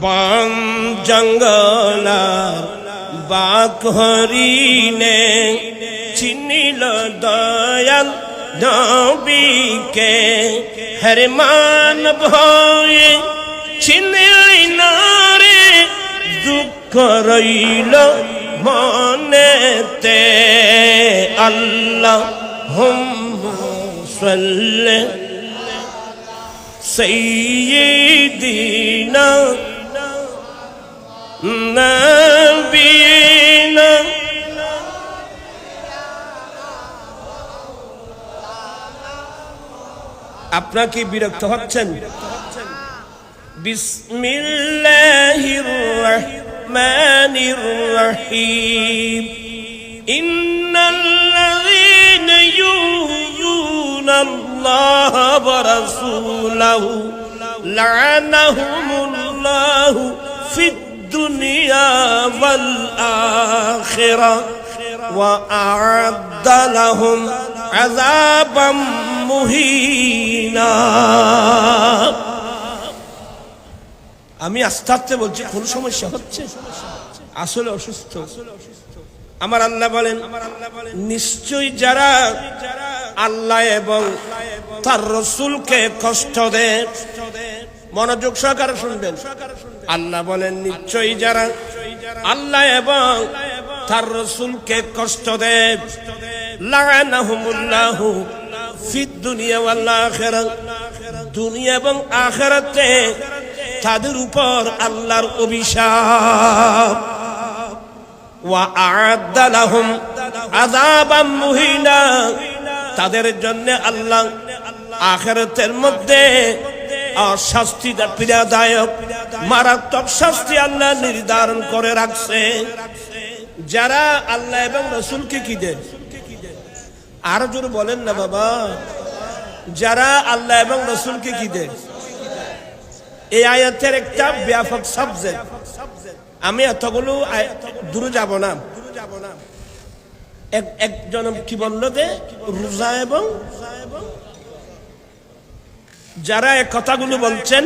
বন জঙ্গল বাক হরিণে চিনিল দয়াল নবীকে হর মান ভয়ে চিনিল না রে দুঃখ রইল মনেতে আল্লাহ হুম সাল্লে سيدنا نبينا আপনারা কি বিরক্ত হচ্ছেন বিসমিল্লাহির রহমানির রহিম ইন্নাল্লাযীনা ইউযুনা আল্লাহ ওয়া রাসূলাহু লা'নাহুমুল্লাহু ফিদ আখিরাহ ওয়া আ'আদ্দা লাহুম আযাবাম মুহিনা আমি আস্তে আস্তে বলছি, কোন সমস্যা হচ্ছে? আসলে অসুস্থ। আমার আল্লাহ বলেন, নিশ্চয়ই যারা আল্লাহ এবং তার রসুলকে কষ্ট দেয় মনোযোগ সহকারে শুনবেন। আল্লাহ বলেন, নিশ্চয়ই যারা আল্লাহ এবং তার রসুলকে কষ্ট দেয় লাগানাহুমুল্লাহু ফিদ দুনিয়া ওয়াল আখিরাহ। দুনিয়া এবং আখিরাতে তাদের উপর আল্লাহর অভিশাপ। ওয়া আ'আদ্দা লাহুম আযাবাম মুহিনা। তাদের জন্য আল্লাহ আখিরাতের মধ্যে শাস্তি পীড়াদায়ক, মারাত্মক শাস্তি আল্লাহ নির্ধারণ করে রাখছে। যারা আল্লাহ এবং রসুলকে কি দেন? আরও জোর বলেন না বাবা। যারা আল্লাহ এবং রসুলকে কি দেন? এই আয়াতের একটা ব্যাপক সাবজেক্ট আমি এতগুলো দূরে যাব না। এক একজন কি বলল যে, রোজা এবং যারা এই কথাগুলো বলছেন,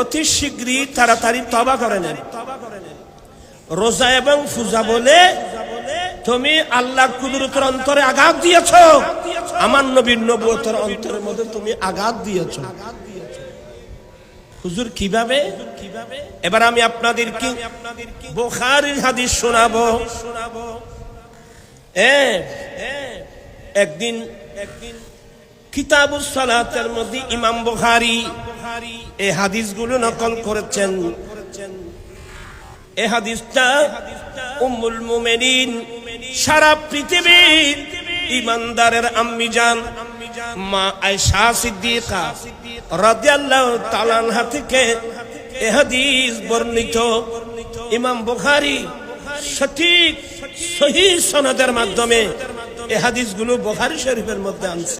অতি শীঘ্রই তাড়াতাড়ি তবা করে নেন। রোজা এবং ফুজা বলে তুমি আল্লাহ কুদরতের অন্তরে আঘাত দিয়েছ। আমার নবীর নবুয়তের অন্তরের মধ্যে তুমি আঘাত দিয়েছ। হুজুর, কীভাবে? এবার আমি আপনাদের কি বোখারির হাদিস শোনাবো। একদিন একদিন কিতাবুস সালাতের মধ্যে ইমাম বুখারী এই হাদিসগুলো নকল করেছেন। এই হাদিসটা উম্মুল মুমিনিন, সারা পৃথিবীর ইমানদারের আম্মি জান মা আয়েশা সিদ্দিকা রাদিয়াল্লাহু তাআলা আনহা থেকে এই হাদিস বর্ণিত। ইমাম বুখারী সঠিক সহি সনদের মাধ্যমে এই হাদিসগুলো বুখারী শরীফের মধ্যে আনছে।